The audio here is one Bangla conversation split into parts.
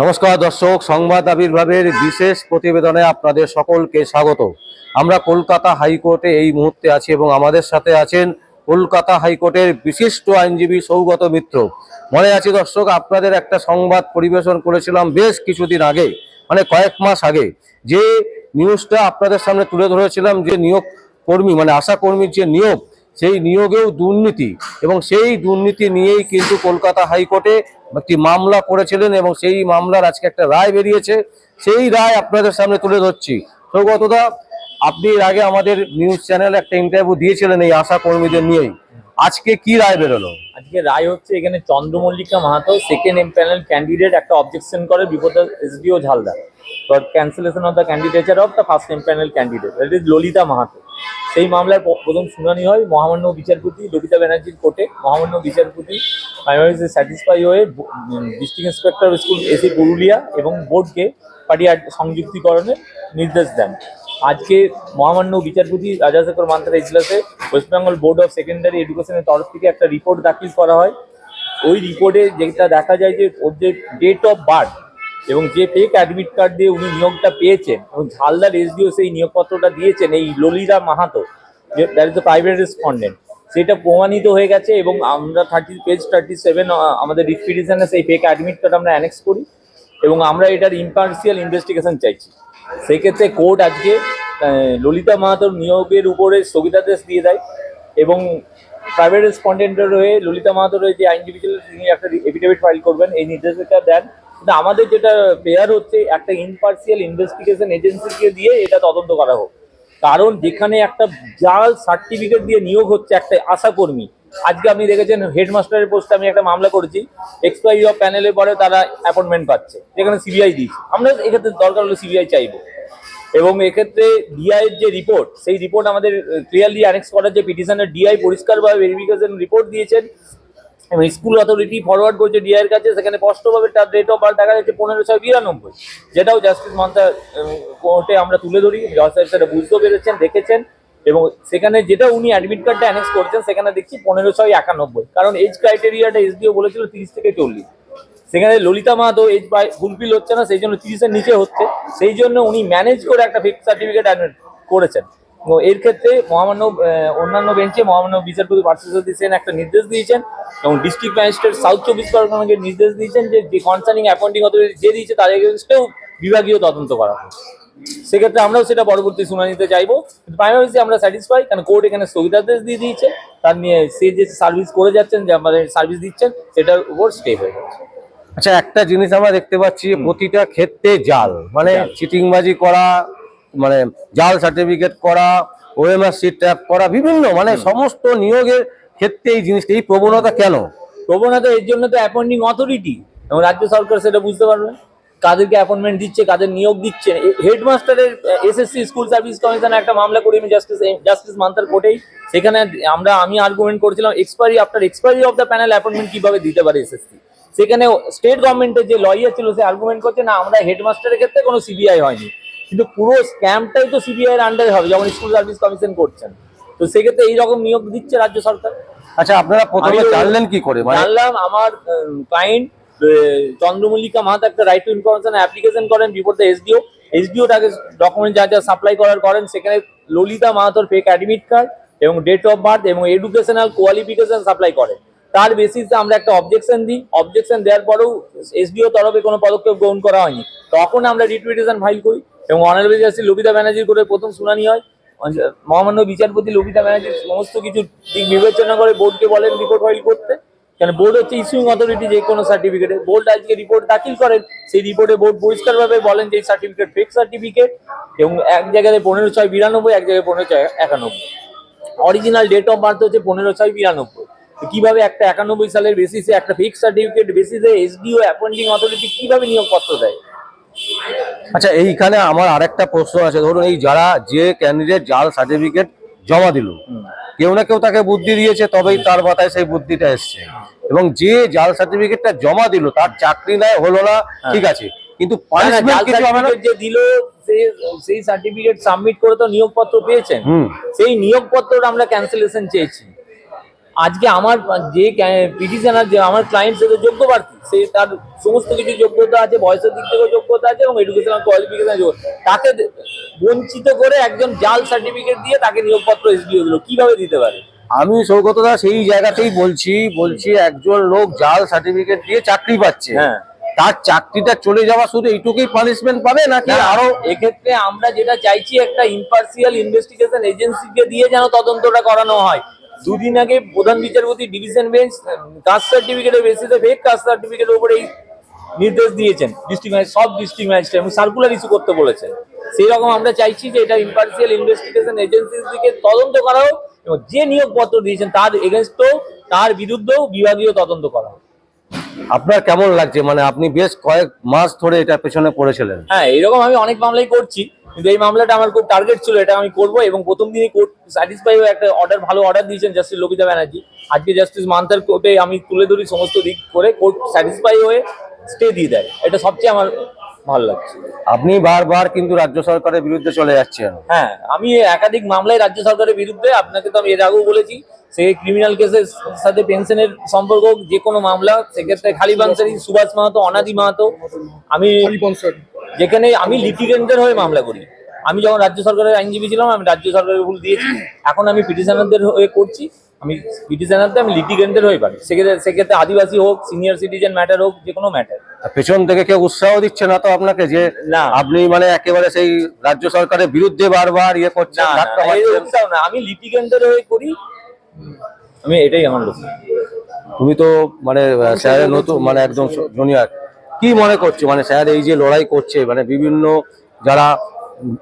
নমস্কার দর্শক, সংবাদ আবির্ভাবের বিশেষ প্রতিবেদনে আপনাদের সকলকে স্বাগত। আমরা কলকাতা হাইকোর্টে এই মুহূর্তে আছি এবং আমাদের সাথে আছেন কলকাতা হাইকোর্টের বিশিষ্ট আইনজীবী সৌগত মিত্র। মনে আছে দর্শক, আপনাদের একটা সংবাদ পরিবেশন করেছিলাম বেশ কিছুদিন আগে মানে কয়েক মাস আগে। যে নিউজটা আপনাদের সামনে তুলে ধরেছিলাম, যে নিয়োগ কর্মী মানে আশা কর্মীর যে নিয়োগ, সেই নিয়োগেও দুর্নীতি। এবং সেই দুর্নীতি নিয়েই কিন্তু কলকাতা হাইকোর্টে একটি মামলা করেছিলেন এবং সেই মামলার আজকে একটা রায় বেরিয়েছে। সেই রায় আপনাদের সামনে তুলে ধরছি। সৌগতদা আপনি এর আগে আমাদের নিউজ চ্যানেলে একটা ইন্টারভিউ দিয়েছিলেন এই আশা কর্মীদের নিয়েই। আজকে কি রায় বেরোলো? আজকে রায় হচ্ছে এখানে Chandramallika Mahato second empanel candidate একটা অবজেকশন করে বিপদ SDO ঝালদার for cancellation of the candidature of the first empanel candidate is Lalita Mahato. সেই মামলার প্রথম শুনানি হয় মহামান্য বিচারপতি ললিতা ব্যানার্জির কোর্টে। মহামান্য বিচারপতি প্রাইমারি স্যাটিসফাই হয়ে district inspector school AC Purulia এবং বোর্ডকে পার্টি সংযুক্তিকরণের নির্দেশ দেন। আজকে মহামান্য বিচারপতি রাজাশেখর মান্তার এজলাসে West Bengal board of secondary এডুকেশনের তরফ থেকে একটা রিপোর্ট দাখিল করা হয়। ওই রিপোর্টে যেটা দেখা যায় যে ওর যে ডেট অফ বার্থ এবং যে ফেক অ্যাডমিট কার্ড দিয়ে উনি নিয়োগটা পেয়েছেন, এবং ঝালদার এসডিও সেই নিয়োগপত্রটা দিয়েছেন, এই Lalita Mahato that is the private respondent সেটা প্রমাণিত হয়ে গেছে এবং আমরা থার্টি পেজ থার্টি সেভেন আমাদের রিট সেই ফেক অ্যাডমিট কার্ড আমরা অ্যানেক্স করি, এবং আমরা এটার ইম্পার্সিয়াল ইনভেস্টিগেশন চাইছি। সেক্ষেত্রে কোর্ট আজকে ললিতা মাহাতোর নিয়োগের উপরে স্থগিতাদেশ দিয়ে দেয়, এবং প্রাইভেট রেসপন্ডেন্টের হয়ে ললিতা মাহাতোর হয়ে যে আইনজীবী তিনি একটা এফিডেভিট ফাইল করবেন, এই নির্দেশিকা দেন কিন্তু আমাদের যেটা পেয়ার হচ্ছে, একটা ইম্পার্সিয়াল ইনভেস্টিগেশন এজেন্সিকে দিয়ে এটা তদন্ত করা হোক। কারণ যেখানে একটা জাল সার্টিফিকেট দিয়ে নিয়োগ হচ্ছে একটা আশাকর্মী। আজকে আপনি দেখেছেন হেডমাস্টারের পোস্টে আমি একটা মামলা করেছি। এক্সপায়ারি অফ প্যানেলে পরে তারা অ্যাপয়েন্টমেন্ট পাচ্ছে। যেখানে সিবিআই দিয়েছে। আমরা এক্ষেত্রে দরকার হলে সিবিআই চাইব। এবং এক্ষেত্রে ডিআইয়ের যে রিপোর্ট সেই রিপোর্ট আমাদের ক্লিয়ারলি অ্যানেক্স করার যে পিটিশনের ডিআই পরিষ্কারভাবে ভেরিফিকেশন রিপোর্ট দিয়েছেন। স্কুল অথরিটি ফরওয়ার্ড করছে ডিআই এর কাছে, সেখানে স্পষ্টভাবে তার ডেট অফ বার্থ দেখা যাচ্ছে পনেরো ছয় বিরানব্বই। যেটাও জাস্টিস মান্তা কোর্টে আমরা তুলে ধরি জজ সাহেব সেটা বুঝতেও পেরেছেন, দেখেছেন এবং সেখানে যেটা উনি অ্যাডমিট কার্ডটা অ্যানেক্স করছেন, সেখানে দেখছি পনেরো ছয় একানব্বই। কারণ এজ ক্রাইটেরিয়াটা এসডিও বলেছিল তিরিশ থেকে চল্লিশ। সেখানে ললিতা মাহাতো এজ ফুলফিল হচ্ছে না, সেই জন্য তিরিশের নিচে হচ্ছে। সেই জন্য উনি ম্যানেজ করে একটা ফেক সার্টিফিকেট অ্যাডমিট করেছেন। এর ক্ষেত্রে মহামান্য অন্যান্য বেঞ্চে মহামান্য বিচারপতি পার্থসারথী সেন একটা নির্দেশ দিয়েছেন এবং ডিস্ট্রিক্ট ম্যাজিস্ট্রেট সাউথ চব্বিশ পরগনাকে নির্দেশ দিয়েছেন যে যে কনসার্নিং অ্যাপয়েন্টিং অথরিটি যে দিয়েছে তার এগেনস্টেও বিভাগীয় তদন্ত করা হোক। সেক্ষেত্রে আমরাও সেটা পরবর্তী শুনানিতে চাইব। কিন্তু প্রাইমারিসি আমরা স্যাটিসফাই কারণ কোর্ট এখানে স্থগিতাদেশ দিয়ে দিয়েছে। তার নিয়ে সে যে সার্ভিস করে যাচ্ছেন যে আমাদের সার্ভিস দিচ্ছেন সেটার উপর স্টে হয়ে যাচ্ছে আচ্ছা একটা জিনিস আমরা দেখতে পাচ্ছি প্রতিটা ক্ষেত্রে জাল মানে চিটিংবাজি করা মানে জাল সার্টিফিকেট করা ওএমআর সিট ট্যাপ করা বিভিন্ন মানে সমস্ত নিয়োগের ক্ষেত্রে এই জিনিসটা এই প্রবণতা কেন? প্রবণতা এর জন্য তো অ্যাপয়েন্টিং অথরিটি এবং রাজ্য সরকার সেটা বুঝতে পারবে। কাদেরকে অ্যাপয়েন্টমেন্ট দিচ্ছে কাদের নিয়োগ দিচ্ছে। হেডমাস্টারের এসএসসি স্কুল সার্ভিস কমিশন একটা মামলা করি আমি জাস্টিস জাস্টিস মান্তার কোর্টেই। সেখানে আমরা আমি আর্গুমেন্ট করেছিলাম expiry after expiry of the panel appointment কীভাবে দিতে পারে এসএসসি সেখানে স্টেট গভর্নমেন্টের যে লয়ার ছিল সে আর্গুমেন্ট করছে না আমরা হেডমাস্টারের ক্ষেত্রে কোনো সিবিআই হয়নি। কিন্তু পুরো স্ক্যামটাই তো সিবিআই এর আন্ডারে হবে যখন স্কুল সার্ভিস কমিশন করছেন। তো সেক্ষেত্রে এইরকম নিয়োগ দিচ্ছে রাজ্য সরকার। আচ্ছা আপনারা প্রথমে জানলেন কি করে? মানে জানলাম আমার ক্লায়েন্ট চন্দ্রমল্লিকা মাহাত একটা রাইট টু ইনফরমেশন অ্যাপ্লিকেশন করেন বিফোর দ্য এসডিও এসডিও তাকে ডকুমেন্ট যা যা সাপ্লাই করার করেন সেখানে ললিতা মাহাতোর ফেক অ্যাডমিট কার্ড এবং ডেট অফ বার্থ এবং এডুকেশনাল কোয়ালিফিকেশন সাপ্লাই করেন। তার বেসিসে আমরা একটা অবজেকশন দিই। অবজেকশন দেওয়ার পরেও এসডিও তরফে কোনো পদক্ষেপ গ্রহণ করা হয়নি। তখন আমরা রিটুইটেশন ফাইল করি। এবং অনারেবল জাস্টিস লবিতা ব্যানার্জির করে প্রথম শুনানি হয়। মহামান্য বিচারপতি লবিতা ব্যানার্জি সমস্ত কিছু দিক বিবেচনা করে বোর্ডকে বলেন রিপোর্ট ফাইল করতে। কেন বোর্ড হচ্ছে ইস্যুইং অথরিটি যে কোনো সার্টিফিকেটে বোর্ড আজকে রিপোর্ট দাখিল করেন, সেই রিপোর্টে বোর্ড পরিষ্কারভাবে বলেন যে সার্টিফিকেট ফেক সার্টিফিকেট এবং এক জায়গায় পনেরো ছয় বিরানব্বই, এক জায়গায় পনেরো ছয় একানব্বই। অরিজিনাল ডেট অফ বার্থ হচ্ছে পনেরো ছয় বিরানব্বই। কীভাবে একটা একানব্বই সালের বেসিসে একটা ফিক্স সার্টিফিকেট বেসিসে এসডিও অ্যাপয়েন্টিং অথরিটি কীভাবে নিয়োগপত্র দেয়? আচ্ছা এইখানে আমার আরেকটা প্রশ্ন আছে। ধরুন এই যারা যে ক্যান্ডিডেট জাল সার্টিফিকেট জমা দিল কেউ না কেউ তাকে বুদ্ধি দিয়েছে তবেই তার মাথায় সেই বুদ্ধিটা এসছে। এবং যে জাল সার্টিফিকেটটা জমা দিল তার চাকরি নেয় হলো না ঠিক আছে। কিন্তু যে দিল সেই সার্টিফিকেট সাবমিট করে তো নিয়োগপত্র পেয়েছেন। সেই নিয়োগপত্রটা আমরা ক্যান্সেলেশন চেয়েছি। আজকে আমার যে পিটিশনার যে আমার ক্লায়েন্ট সে তো যোগ্য প্রার্থী সে তার সমস্ত কিছু যোগ্যতা আছে বয়সের দিক থেকেও যোগ্যতা আছে এবং এডুকেশনাল কোয়ালিফিকেশন তাকে বঞ্চিত করে একজন জাল সার্টিফিকেট দিয়ে তাকে নিয়োগপত্র এসডিও দিল। কীভাবে দিতে পারে? আমি সৌগতদা সেই জায়গাতেই বলছি বলছি একজন লোক জাল সার্টিফিকেট দিয়ে চাকরি পাচ্ছে। হ্যাঁ। তার চাকরিটা চলে যাওয়া শুধু এইটুকুই পানিশমেন্ট পাবে নাকি আরও? এক্ষেত্রে আমরা যেটা চাইছি একটা ইম্পার্সিয়াল ইনভেস্টিগেশন এজেন্সিকে দিয়ে যেন তদন্তটা করানো হয়। দুদিন আগে প্রধান বিচারপতি ডিভিশন বেঞ্চ কাস্ট সার্টিফিকেটের বেসিসে ফেক কাস্ট সার্টিফিকেটের উপরে নির্দেশ দিয়েছেন। ডিস্ট্রিক্ট ম্যাজিস্ট্রেট সব ডিস্ট্রিক্ট ম্যাজিস্ট্রেট এবং সার্কুলার ইস্যু করতে বলেছেন। সেই রকম আমরা চাইছি যে এটা ইম্পার্সিয়াল ইনভেস্টিগেশন এজেন্সির দিকে তদন্ত করা হোক এবং যে নিয়োগপত্র দিয়েছেন তার এগেনস্টও তার বিরুদ্ধেও বিভাগীয় তদন্ত করা হোক। আপনার কেমন লাগছে? মানে আপনি বেশ কয়েক মাস ধরে এটা পেছনে পড়েছিলেন। হ্যাঁ এরকম আমি অনেক মামলাই করছি, কিন্তু এই মামলাটা আমার খুব টার্গেট ছিল, এটা আমি করব এবং প্রথম দিনই কোর্ট স্যাটিসফাই হয়ে একটা অর্ডার ভালো অর্ডার দিয়েছেন জাস্টিস লোকিতা ব্যানার্জি। আজকে জাস্টিস মান্তার কোর্টে আমি তুলে ধরি সমস্ত দিক করে কোর্ট স্যাটিসফাই হয়ে স্টে দিয়ে দেয়। এটা সবচেয়ে আমার ভালো লাগছে। আপনি বারবার কিন্তু রাজ্য সরকারের বিরুদ্ধে চলে যাচ্ছেন। হ্যাঁ আমি একাধিক মামলায় রাজ্য সরকারের বিরুদ্ধে আপনাকে তো আমি এর আগেও বলেছি সে ক্রিমিনাল কেসের সাথে পেনশনের সম্পর্ক যে কোনো মামলা সেক্ষেত্রে খালি বাংসারি সুভাষ মাহাতো অনাদি মাহাতো আমি যেখানে আমি লিটিগেন্টদের হয়ে মামলা করি। আমি যখন রাজ্য সরকারের আইনজীবী ছিলাম আমি রাজ্য সরকারের ভুল দিয়েছি। এখন আমি পিটিশনারদের হয়ে করছি। আমি পিটিশনারদের আমি লিটিগেন্টদের হয়ে পারি। সেক্ষেত্রে সেক্ষেত্রে আদিবাসী হোক সিনিয়র সিটিজেন ম্যাটার হোক যে কোনো ম্যাটার পেছন থেকে কেউ উৎসাহ দিচ্ছে না তো আপনাকে যে না। আপনি মানে একেবারে সেই রাজ্য সরকারের বিরুদ্ধে বারবার ইয়ে করছেন উৎসাহ না। আমি লিটিগেন্টদের হয়ে করি। আমি এটাই আমার লক্ষ্য। তুমি তো মানে স্যারের নতুন মানে একদম জুনিয়র কি মনে করছ? মানে স্যার এই যে লড়াই করছে মানে বিভিন্ন যারা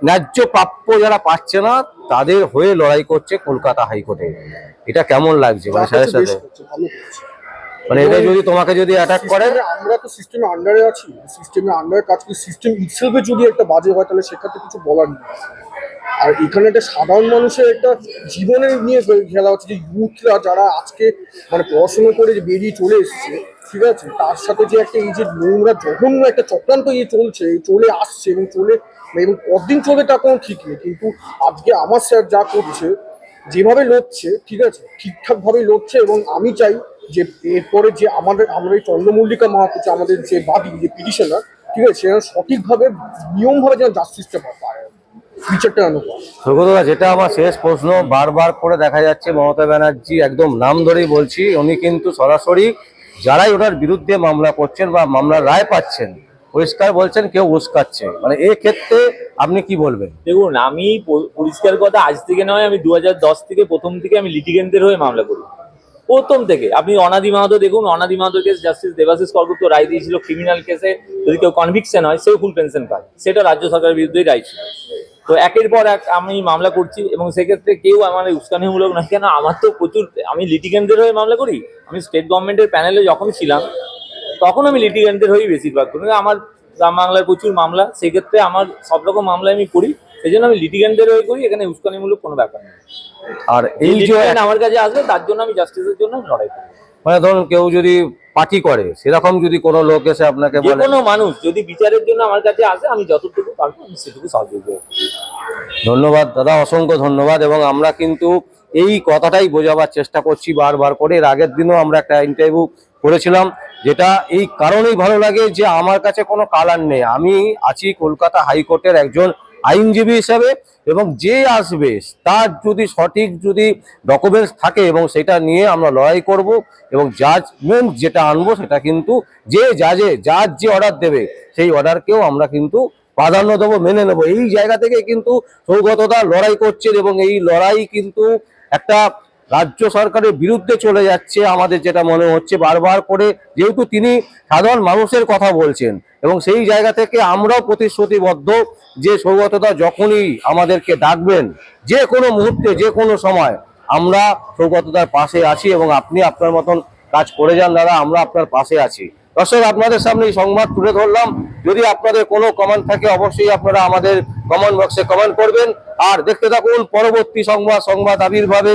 ন্যায্য প্রাপ্য যারা পাচ্ছে না তাদের হয়ে লড়াই করছে কলকাতা হাইকোর্টে। এটা কেমন লাগছে? মানে সাথে? করছে। মানে এটা যদি তোমাকে যদি অ্যাটাক করে আমরা তো সিস্টেমের আন্ডারে আছি। সিস্টেমের আন্ডারে কাজ করি। সিস্টেম ইটসেলফে যদি একটা বাজে হয় তাহলে সেক্ষেত্রে কিছু বলার নেই। আর এখানে একটা সাধারণ মানুষের একটা জীবনের নিয়ে খেলা হচ্ছে, যে ইউথরা যারা আজকে মানে পড়াশোনা করে যে বেরিয়ে চলে এসছে, ঠিক আছে? তার সাথে যে একটা এই যে নোংরা, জঘন্য একটা চক্রান্ত ইয়ে চলছে চলে আসছে এবং চলে এবং কতদিন চলবে তা কোনো ঠিক নেই। কিন্তু আজকে আমার স্যার যা করছে, যেভাবে লড়ছে, ঠিক আছে? ঠিকঠাকভাবে লড়ছে এবং আমি চাই যে এরপরে যে আমাদের আমরা এই চন্দ্রমল্লিকা মাহাতো যে আমাদের যে বাদী, যে পিটিশনার ঠিক আছে? সে যেন সঠিকভাবে, নিয়মভাবে যেন জাস্টিসটা পায়। বিচারটা যেন পায় যেটা আমার শেষ প্রশ্ন বারবার করে দেখা যাচ্ছে মমতা ব্যানার্জি একদম নাম ধরেই বলছি উনি কিন্তু সরাসরি যারাই ওনার বিরুদ্ধে মামলা করছেন বা মামলার রায় পাচ্ছেন পরিষ্কার বলছেন কেউ উস্কাচ্ছে মানে এই ক্ষেত্রে আপনি কি বলবেন? দেখুন আমি পরিষ্কার কথা আজ থেকে নয় আমি দু হাজার দশ থেকে প্রথম থেকে আমি লিটিগেন্টদের হয়ে মামলা করি। প্রথম থেকে। আপনি অনাদি মাহাতো দেখুন অনাদি মাহাতো কেস জাস্টিস দেবাশিস কর্গুপ্ত রায় দিয়েছিল ক্রিমিনাল কেসে যদি কেউ কনভিকশন হয় সেও ফুল পেনশন পায়। সেটা রাজ্য সরকারের বিরুদ্ধেই রায় ছিল। তো একের পর এক আমি মামলা করছি এবং সেক্ষেত্রে কেউ আমার উস্কানিমূলক না কেন? আমার তো প্রচুর আমি লিটিগেন্টদের হয়ে মামলা করি। আমি স্টেট গভর্নমেন্টের প্যানেলে যখন ছিলাম তখন আমি লিটিগেন্টদের হয়েই বেশিরভাগ করি। আমার গ্রাম বাংলার প্রচুর মামলা সেক্ষেত্রে আমার সব রকম মামলা আমি করি। সেই জন্য আমি লিটিগেন্টদের হয়ে করি এখানে উস্কানিমূলক কোনো ব্যাপার নেই। আর এই এই যে আমার কাছে আসবে তার জন্য আমি জাস্টিসের জন্য লড়াই করি মানে ধরুন কেউ যদি পার্টি করে সেরকম যদি কোনো লোক এসে আপনাকে বলে কোনো মানুষ যদি বিচারের জন্য আমার কাছে আসে আমি যতটুকু পারব আমি সেটুকু সাহায্য করব। ধন্যবাদ দাদা অসংখ্য ধন্যবাদ এবং আমরা কিন্তু এই কথাটাই বোঝাবার চেষ্টা করছি বারবার করে এর আগের দিনও আমরা একটা ইন্টারভিউ করেছিলাম যেটা এই কারণেই ভালো লাগে যে আমার কাছে কোনো কালার নেই আমি আছি কলকাতা হাইকোর্টের একজন আইনজীবী হিসাবে এবং যে আসবে, তার যদি সঠিক যদি ডকুমেন্টস থাকে এবং সেটা নিয়ে আমরা লড়াই করব এবং জাজমেন্ট যেটা আনব সেটা কিন্তু যে জাজে জাজ যে অর্ডার দেবে, সেই অর্ডারকেও আমরা কিন্তু প্রাধান্য দেবো, মেনে নেব। এই জায়গা থেকে কিন্তু সৌগততা লড়াই করছেন এবং এই লড়াই কিন্তু একটা রাজ্য সরকারের বিরুদ্ধে চলে যাচ্ছে আমাদের যেটা মনে হচ্ছে বারবার করে, যেহেতু তিনি সাধারণ মানুষের কথা বলছেন এবং সেই জায়গা থেকে আমরাও প্রতিশ্রুতিবদ্ধ যে সৌগতদা যখনই আমাদেরকে ডাকবেন, যে কোনো মুহূর্তে, যে কোনো সময় আমরা সৌগতদার পাশে আছি এবং আপনি আপনার মতন কাজ করে যান দাদা, আমরা আপনার পাশে আছি। দর্শক, আপনাদের সামনে এই সংবাদ তুলে ধরলাম। যদি আপনাদের কোনো কমেন্ট থাকে, অবশ্যই আপনারা আমাদের কমেন্ট বক্সে কমেন্ট করবেন। আর দেখতে থাকুন, পরবর্তী সংবাদ সংবাদ আবির্ভাবে।